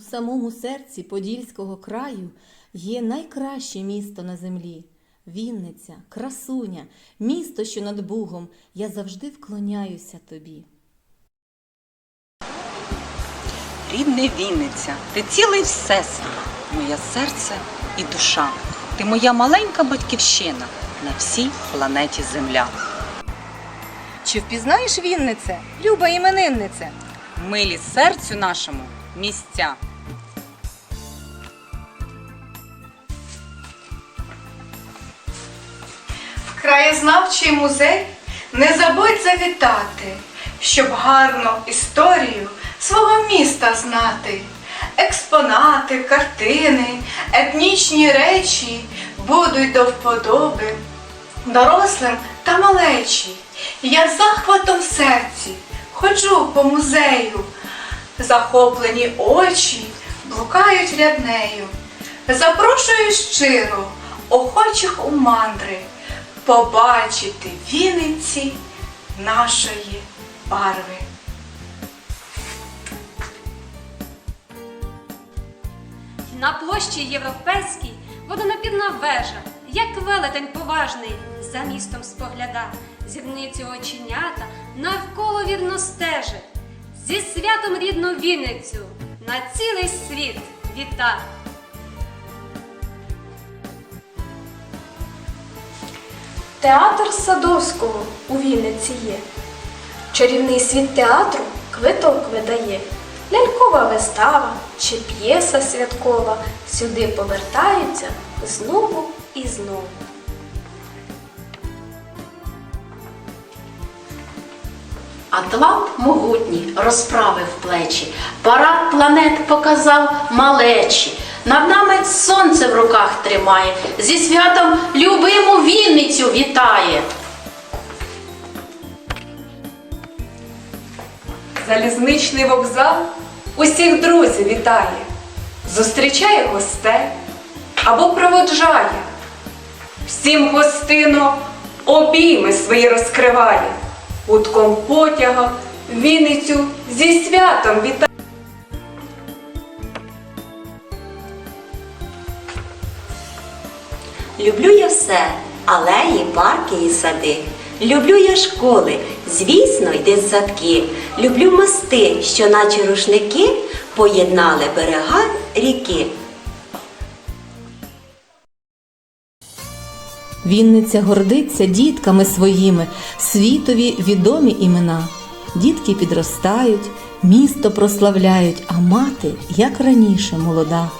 самому серці Подільського краю є найкраще місто на землі. Вінниця, красуня, місто, що над Бугом, я завжди вклоняюся тобі. Рідне Вінниця, ти цілий всесвіт, моє серце і душа. Ти моя маленька батьківщина на всій планеті Земля. Чи впізнаєш Віннице, люба імениннице? Милі серцю нашому місця. Краєзнавчий музей не забудь завітати, щоб гарно історію свого міста знати. Експонати, картини, етнічні речі будуть до вподоби дорослим та малечі. Я захватом серці ходжу по музею, захоплені очі блукають ряднею. Запрошую щиро охочих у мандри побачити Вінниці нашої барви. На площі Європейській водонапірна вежа, як велетень поважний, за містом спогляда, зірницю оченята навколо вірно стежить. Зі святом рідну Вінницю на цілий світ віта! Театр Садовського у Вінниці є. Чарівний світ театру квиток видає. Лялькова вистава чи п'єса святкова сюди повертаються знову і знову. Атлант могутній розправив плечі, парад планет показав малечі. Над нами сонце в руках тримає, зі святом любиму Вінницю вітає. Залізничний вокзал усіх друзів вітає, зустрічає гостей або проводжає. Всім гостино обійми свої розкриває, утком потяга Вінницю зі святом вітає. Люблю я все, алеї, парки і сади. Люблю я школи, звісно, й дитсадки. Люблю мости, що наче рушники поєднали берега ріки. Вінниця гордиться дітками своїми, світові відомі імена. Дітки підростають, місто прославляють, а мати, як раніше, молода.